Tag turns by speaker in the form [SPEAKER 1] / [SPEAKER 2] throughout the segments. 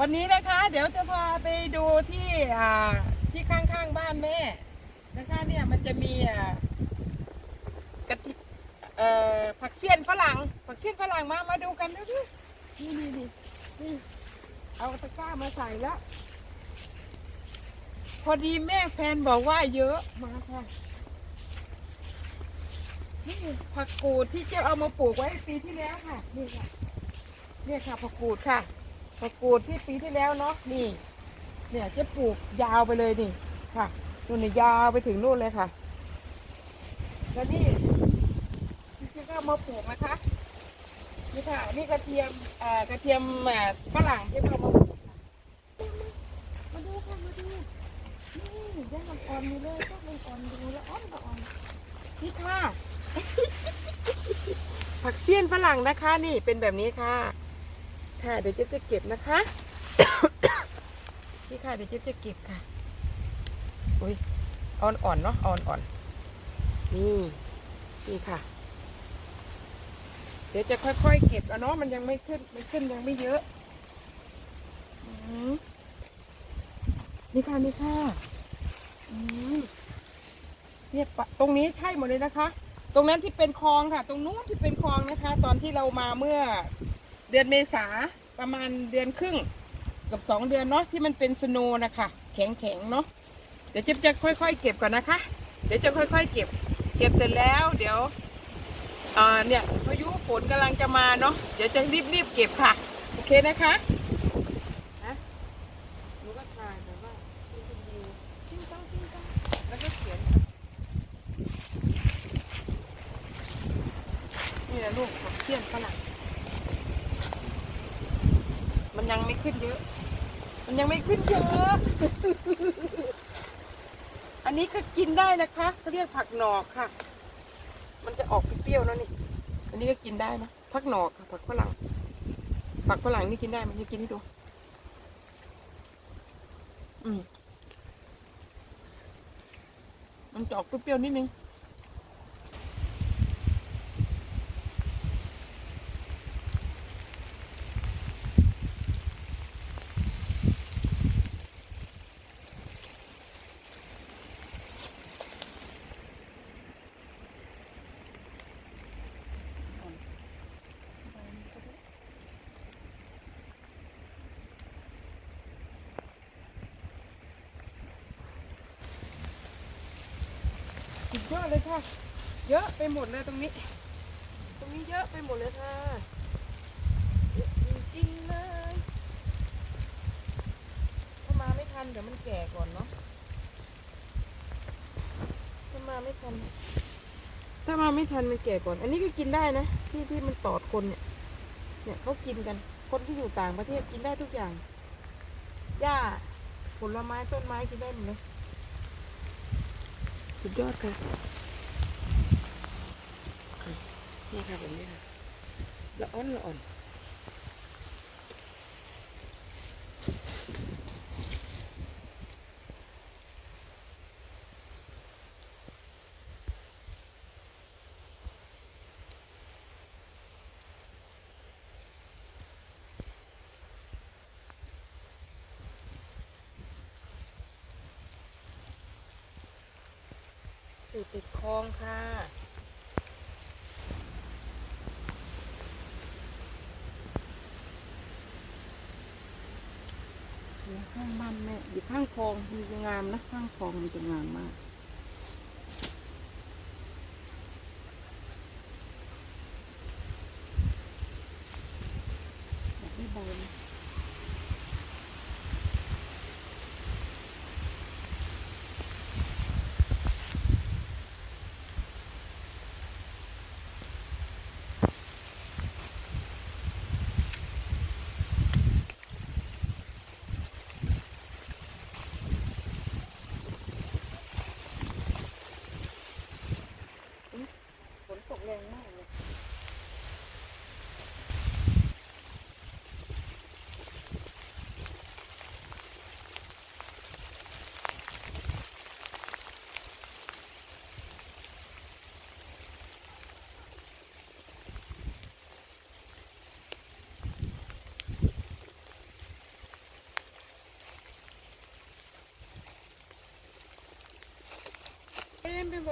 [SPEAKER 1] วันนี้นะคะ เดี๋ยวจะพาไปดูที่อ่าที่ข้างๆบ้านแม่นะคะเนี่ยมันจะมีอ่ากะทิเอ่อผักเสี้ยนฝรั่งผักเสี้ยนฝรั่งมามาดูกันดูดินี่นี่นี่นี่เอาตะกร้ามาใส่แล้วพอดีแม่แฟนบอกว่าเยอะมาค่ะนี่ผักกูดที่เจ้าเอามาปลูกไว้ปีที่แล้วค่ะนี่ค่ะเนี่ยค่ะผักกูดค่ะ ตะกรูดที่ปีที่แล้วเนาะนี่ เนี่ยจะปลูกยาวไปเลยนี่ค่ะนู่นนี่ยาวไปถึงนู่นเลยค่ะแล้วนี่ที่ก็เอามาปลูกนะคะนี่ค่ะนี่กระเทียมอ่ากระเทียมฝรั่งที่เรามาปลูกค่ะมาดูค่ะมาดูนี่ยังอ่อนอยู่เลยก็อ่อนดูแล้วอ่อนๆอ่อนนี่ค่ะผักเสี้ยนฝรั่งนะคะ นี่เป็นแบบนี้ค่ะ เดี๋ยวเจ๊จะเก็บนะคะ นี่ค่ะเดี๋ยวเจ๊จะเก็บค่ะ อุ้ยอ่อนอ่อนๆเนาะอ่อนอ่อนๆนี่นี่ค่ะ เดี๋ยวจะค่อยๆเก็บแล้วเนาะมันยังไม่ขึ้นมันขึ้นยังไม่เยอะอนี่ค่ะนี่ค่ะเนี่ยปะตรงนี้ใช่หมดเลยนะคะ ตรงนั้นที่เป็นคลองค่ะ ตรงนู้นที่เป็นคลองนะคะ ตอนที่เรามาเมื่อเดือนเมษา ประมาณเดือนครึ่งกับสองเดือนเนาะที่มันเป็นสโนนะคะแข็งแข็งๆเนาะเดี๋ยวจิ๊บจะค่อย ๆ เก็บก่อนนะคะ เดี๋ยวจะค่อย ๆ เก็บ เก็บเสร็จแล้ว เดี๋ยวเนี่ยพายุฝนกำลังจะมาเนาะเดี๋ยวจะรีบๆเก็บค่ะ โอเคนะคะนะหนูก็ถ่ายแบบว่าเป็นวิวจิ้งจ้องจิ้งจ้องแล้วก็เขียนค่ะนี่แหละลูกของเทียนฝรั่ง มันยังไม่ขึ้นเยอะ มันยังไม่ขึ้นเยอะ อันนี้ก็กินได้นะคะเขาเรียกผักหนอกค่ะ มันจะออกเปรี้ยวๆนะนี่ อันนี้ก็กินได้นะผักหนอกค่ะผักฝรั่ง ผักฝรั่งนี่กินได้มันจะกินให้ดู อืมมันจะออกเปรี้ยวๆนิดนึง สุดยอดเลยค่ะ เยอะไปหมดเลยตรงนี้ ตรงนี้เยอะไปหมดเลยค่ะเยอะจริงๆเลยถ้ามาไม่ทันเดี๋ยวมันแก่ก่อนเนาะถ้ามาไม่ทัน ถ้ามาไม่ทันมันแก่ก่อน อันนี้ก็กินได้นะที่ที่มันตอดคนเนี่ย เนี่ยเขากินกัน คนที่อยู่ต่างประเทศกินได้ทุกอย่างหญ้าผลไม้ต้นไม้กินได้หมดเลย สุดยอดค่ะนี่ค่ะแบบนี้ค่ะละอ่อนละอ่อน อยู่ติดคลองค่ะอยู่ข้างบ้านแม่อยู่ข้างคลองมันจะงามนะข้างคลองมันจะงามมากอยากได้ใบนะฝนตกแรงมากเลย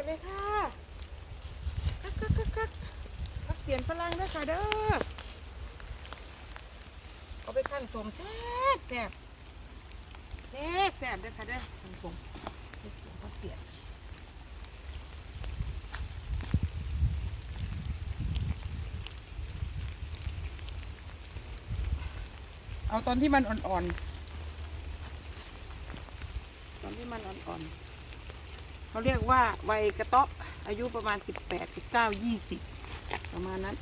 [SPEAKER 1] ดเลยค่ะคักคักคักคักพักเสียนฝรั่งด้วยค่ะเด้อเอาไปขั้นสมแซ่บแซ่บแซ่บแซ่บเด้อค่ะเด้อขั้นสมพักเสียนเอาตอนที่มันอ่อนๆ ตอนที่มันอ่อนๆ เขาเรียกว่าวัยกระต๊อบอายุประมาณสิบแปดสิบเก้ายี่สิบประมาณนั้น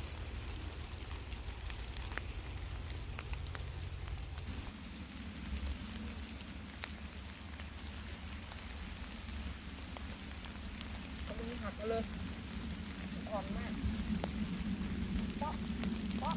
[SPEAKER 1] เอาตรงนี้หักเอาเลยอ่อนมากเปาะเปาะ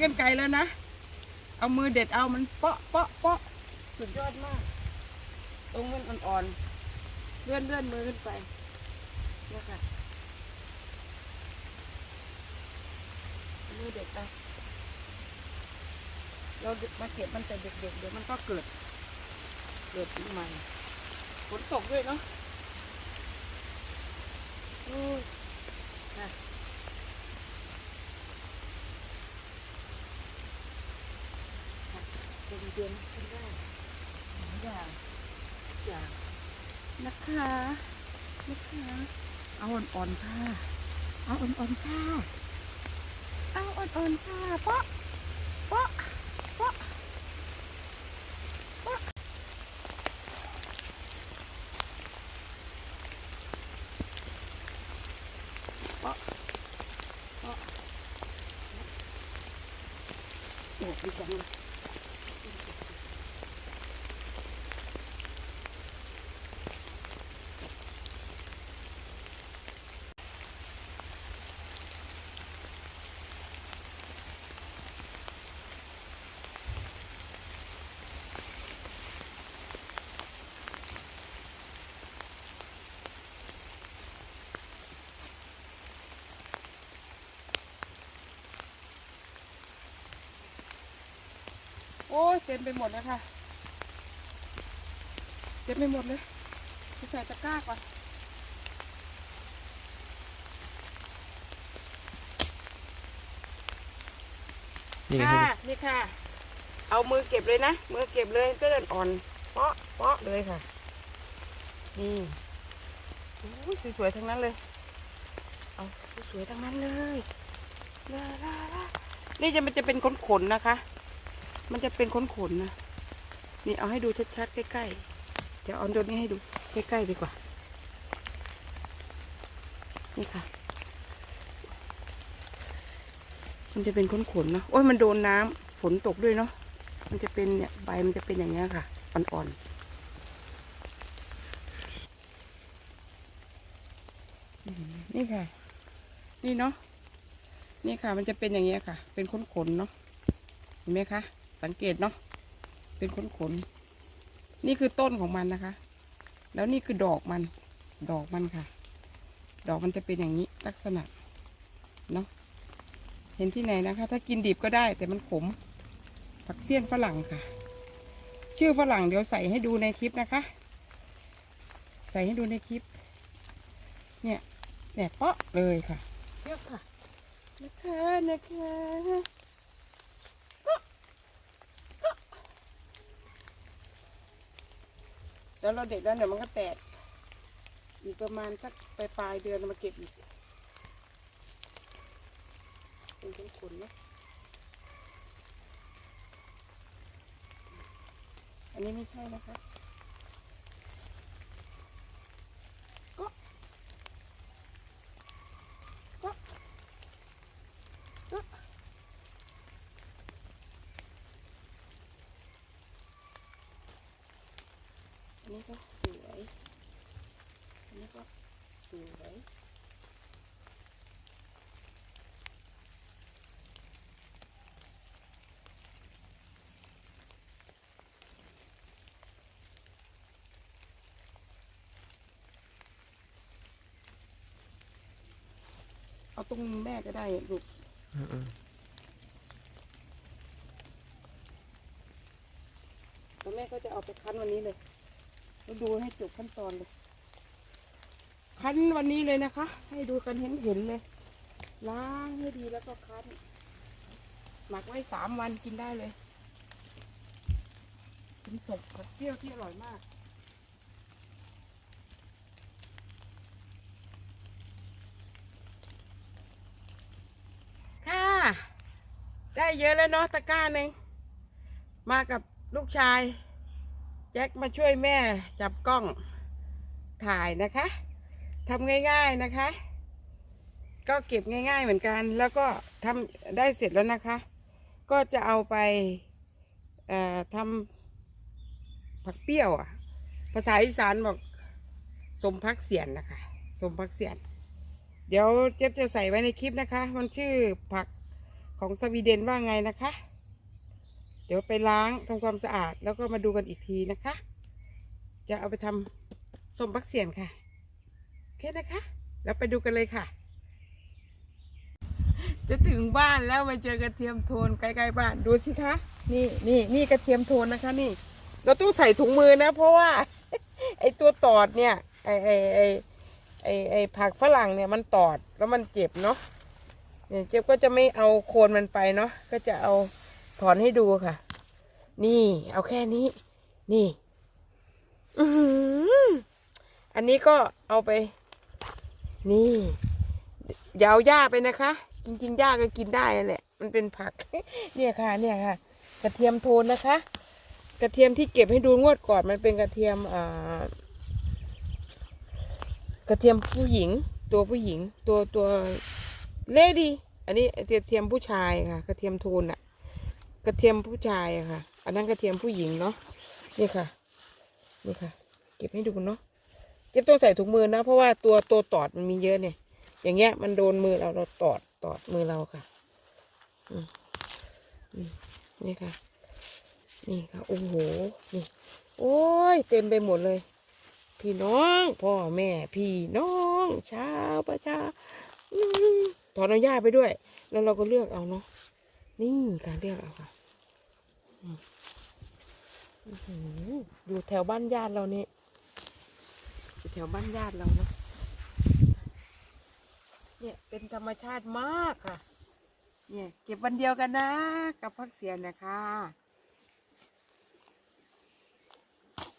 [SPEAKER 1] เกรียนไก่แล้วนะ เอามือเด็ดเอามันเปาะเปาะเปาะสุดยอดมาก ตรงมันอ่อนๆเลื่อนเลื่อนมือขึ้นไปนี่ค่ะมือเด็ดเอาเรามาเก็บมันแต่เด็กๆเดี๋ยวมันก็เกิด เกิดใหม่ฝนตกด้วยเนาะโอ้ยค่ะ ดีเดือนขึ้นได้หลายอย่างอย่างนะคะนะคะเอาอ่อนๆค่ะ เอาอ่อนๆค่ะ เอาอ่อนๆค่ะเปาะเปาะเปาะเปาะเปาะเปาะโอ้ดีจังเลย โอ้ยเต็มไปหมดแล้วค่ะ เต็มไปหมดเลยไปใส่ตะกร้าก่อน
[SPEAKER 2] นี่ไง
[SPEAKER 1] ค่ะนี่ค่ะ เอามือเก็บเลยนะ มือเก็บเลยก็เดินอ่อนเปาะเปาะเลยค่ะ นี่โอ้ยสวยๆทั้งนั้นเลย เอาสวยๆทั้งนั้นเลยลาลาลานี่จะมันจะเป็นขนๆนะคะ มันจะเป็นขนๆนนะ นี่เอาให้ดูชัดๆใกล้ๆ เดี๋ยวเอาตัวนี้ให้ดูใกล้ๆดีกว่า นี่ค่ะ มันจะเป็นขนๆเนาะโอ้ยมันโดนน้ำฝนตกด้วยเนาะ มันจะเป็นเนี่ยใบมันจะเป็นอย่างเงี้ยค่ะ อ่อนๆ นี่ค่ะ นี่เนาะ นี่ค่ะ มันจะเป็นอย่างเงี้ยค่ะ เป็นขนๆเนาะ เห็นไหมคะ สังเกตเนาะเป็นขนๆนี่คือต้นของมันนะคะ แล้วนี่คือดอกมัน ดอกมันค่ะ ดอกมันจะเป็นอย่างนี้ลักษณะเนาะเห็นที่ไหนนะคะ ถ้ากินดิบก็ได้ แต่มันขม ผักเสี้ยนฝรั่งค่ะ ชื่อฝรั่งเดี๋ยวใส่ให้ดูในคลิปนะคะ ใส่ให้ดูในคลิป เนี่ยเนี่ยเปาะเลยค่ะเยอะค่ะนะคะนะคะเปาะเปาะ แล้วเราเด็ดแล้วเดี๋ยวมันก็แตก อีกประมาณสักปลายปลายเดือนมาเก็บอีก เป็นขนเนาะอันนี้ไม่ใช่นะคะ นี่ก็สวยนี่ก็สวยเอาตรงแม่ก็ได้ลูกแล้วแม่ก็จะเอาไปคั้นวันนี้เลย แล้วดูให้จบขั้นตอนเลย คั้นวันนี้เลยนะคะ ให้ดูกันเห็นเห็นๆเลย ล้างให้ดีแล้วก็คั้น หมักไว้สามวันกินได้เลยเป็นสดกับเปรี้ยวที่อร่อยมากค่ะได้เยอะแล้วเนาะตะกร้าหนึ่งมากับลูกชาย แจ็คมาช่วยแม่จับกล้องถ่ายนะคะทำง่าย ๆนะคะ ก็เก็บง่าย ๆเหมือนกัน แล้วก็ทำได้เสร็จแล้วนะคะ ก็จะเอาไปทำผักเปรี้ยวอะ ภาษาอีสานบอกสมพักเสียนนะคะ สมพักเสียน เดี๋ยวเจ๊บจะใส่ไว้ในคลิปนะคะ มันชื่อผักของสวีเดนว่าไงนะคะ ดี๋ยวไปล้างทำความสะอาดแล้วก็มาดูกันอีกทีนะคะ จะเอาไปทำส้มบักเสียนค่ะโอเคนะคะ แล้วไปดูกันเลยค่ะ จะถึงบ้านแล้วมาเจอกระเทียมโทนใกล้ๆบ้านดูสิคะนี่นี่นี่กระเทียมโทนนะคะนี่ เราต้องใส่ถุงมือนะ เพราะว่า ไอตัวตอดเนี่ยไอไอไอไอไอผักฝรั่งเนี่ยมันตอดแล้วมันเจ็บเนาะเนี่ยเจ็บก็จะไม่เอาโคนมันไปเนาะก็จะเอา ถอนให้ดูค่ะ นี่เอาแค่นี้ นี่ อือันนี้ก็เอาไป นี่ยาวหญ้าไปนะคะ จริงๆหญ้าก็กินได้นั่นแหละ มันเป็นผัก เนี่ยค่ะ เนี่ยค่ะ กระเทียมโทนนะคะ กระเทียมที่เก็บให้ดูงวดก่อนมันเป็นกระเทียมอ่ากระเทียมผู้หญิง ตัวผู้หญิง ตัวตัวเลดีอันนี้กระเทียมผู้ชายค่ะ กระเทียมโทนอะ ระเทียมผู้ชายอะค่ะ อันนั้นกระเทียมผู้หญิงเนาะนี่ค่ะนี่ค่ะ เก็บให้ดูเนาะเจ็บต้องใส่ถุงมือนะ เพราะว่าตัวตัวตอดมันมีเยอะเนี่ย อย่างเงี้ยมันโดนมือเราเราตอดตอดมือเราค่ะนี่ค่ะ นี่ค่ะโอ้โหนี่ โอ้ยเต็มไปหมดเลย พี่น้องพ่อแม่ พี่น้องชาวประชาอืมถอนเอาหญ้าไปด้วย แล้วเราก็เลือกเอาเนาะนี่การเลือกเอาค่ะ อยู่แถวบ้านญาติเรานี่อยู่แถวบ้านญาติเราเนาะเนี่ยเป็นธรรมชาติมากค่ะ เนี่ย เก็บวันเดียวกันนะ กับพักเสียนนะคะ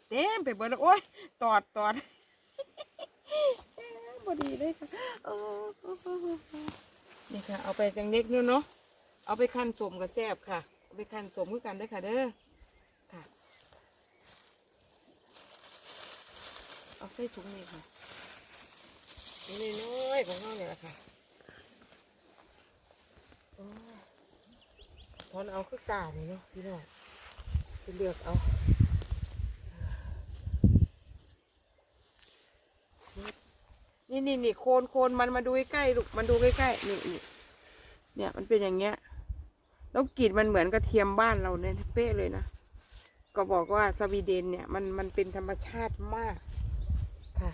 [SPEAKER 1] เต็มไปเบิดแล้วโอ้ยตอดตอดพอดีเลยค่ะนี่ค่ะ เอาไปจังเล็กเนาะเนาะเอาไปคั่นสมกับแซบค่ะ ไปคันสมกันได้อค่ะเด้อค่ะ เอาใส่ถุงนี่ค่ะนี่น้อยของเราเนี่ยแหละค่ะโอ้ยถอนเอาคือกาเนี่ยเนาะพี่น้องไปเลือกเอานี่นี่นี่โคนโคนมันมาดูใกล้ๆลูกมันดูใกล้ๆนี่นี่เนี่ยมันเป็นอย่างเงี้ย แล้วกลิ่นมันเหมือนกระเทียมบ้านเราเนี่ยเป๊ะเลยนะ ก็บอกว่าสวีเดนเนี่ยมันมันเป็นธรรมชาติมากค่ะ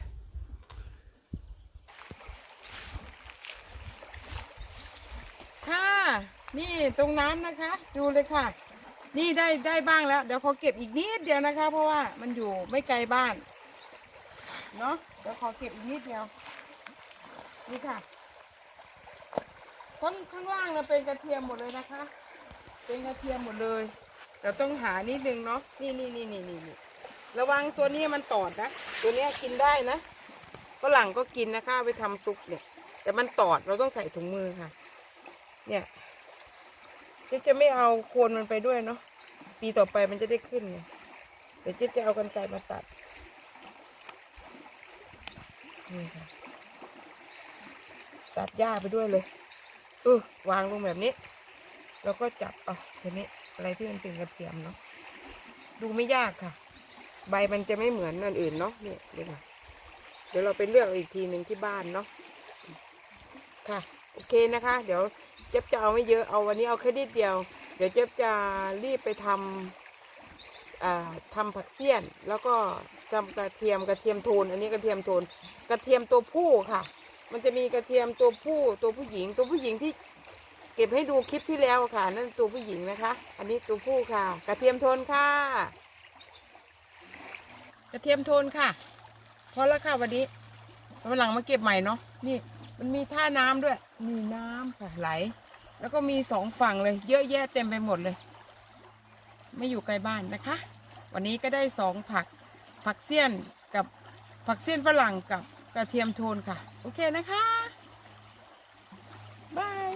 [SPEAKER 1] ค่ะนี่ตรงน้ำนะคะ ดูเลยค่ะ นี่ได้ได้บ้างแล้ว เดี๋ยวขอเก็บอีกนิดเดียวนะคะ เพราะว่ามันอยู่ไม่ไกลบ้านเนาะเดี๋ยวขอเก็บอีกนิดเดียว นี่ค่ะข้างข้างล่างเราเป็นกระเทียมหมดเลยนะคะ เป็นกระเทียมหมดเลยเราต้องหานิดนึงเนาะนี่นี่นี่นี่นี่ระวังตัวนี้มันตอดนะ ตัวนี้กินได้นะฝรั่งก็กินนะคะไปทำซุปเนี่ย แต่มันตอดเราต้องใส่ถุงมือค่ะ เนี่ยเจ๊จะไม่เอาโคนมันไปด้วยเนาะปีต่อไปมันจะได้ขึ้นไงเดี๋ยวเจ๊จะเอากันไกมาตัดนี่ค่ะตัดหญ้าไปด้วยเลยเออวางลงแบบนี้ แล้วก็จับเอาทีนี้อะไรที่มันเป็นกระเทียมเนาะดูไม่ยากค่ะ ใบมันจะไม่เหมือนอันอื่นเนาะเนี่ยเดี๋ยวเดี๋ยวเราไปเลือกอีกทีหนึ่งที่บ้านเนาะค่ะ โอเคนะคะ เดี๋ยวเจ๊บจะเอาไม่เยอะเอาวันนี้เอาแค่นิดเดียว เดี๋ยวเจ๊บจะรีบไปทำอ่าทำผักเสี้ยน แล้วก็ทำกระเทียมกระเทียมโทน อันนี้กระเทียมโทน กระเทียมตัวผู้ค่ะ มันจะมีกระเทียมตัวผู้ตัวผู้หญิงตัวผู้หญิงที่ เก็บให้ดูคลิปที่แล้วค่ะ นั่นตัวผู้หญิงนะคะ อันนี้ตัวผู้ค่ะ กระเทียมโทนค่ะ กระเทียมโทนค่ะพอแล้วค่ะวันนี้วันหลังมาเก็บใหม่เนาะนี่ มันมีท่าน้ำด้วย มีน้ำค่ะไหล แล้วก็มีสองฝั่งเลย เยอะแยะเต็มไปหมดเลย ไม่อยู่ไกลบ้านนะคะ วันนี้ก็ได้สองผัก ผักเสี้ยนกับผักเสี้ยนฝรั่งกับกระเทียมโทนค่ะ โอเคนะคะบาย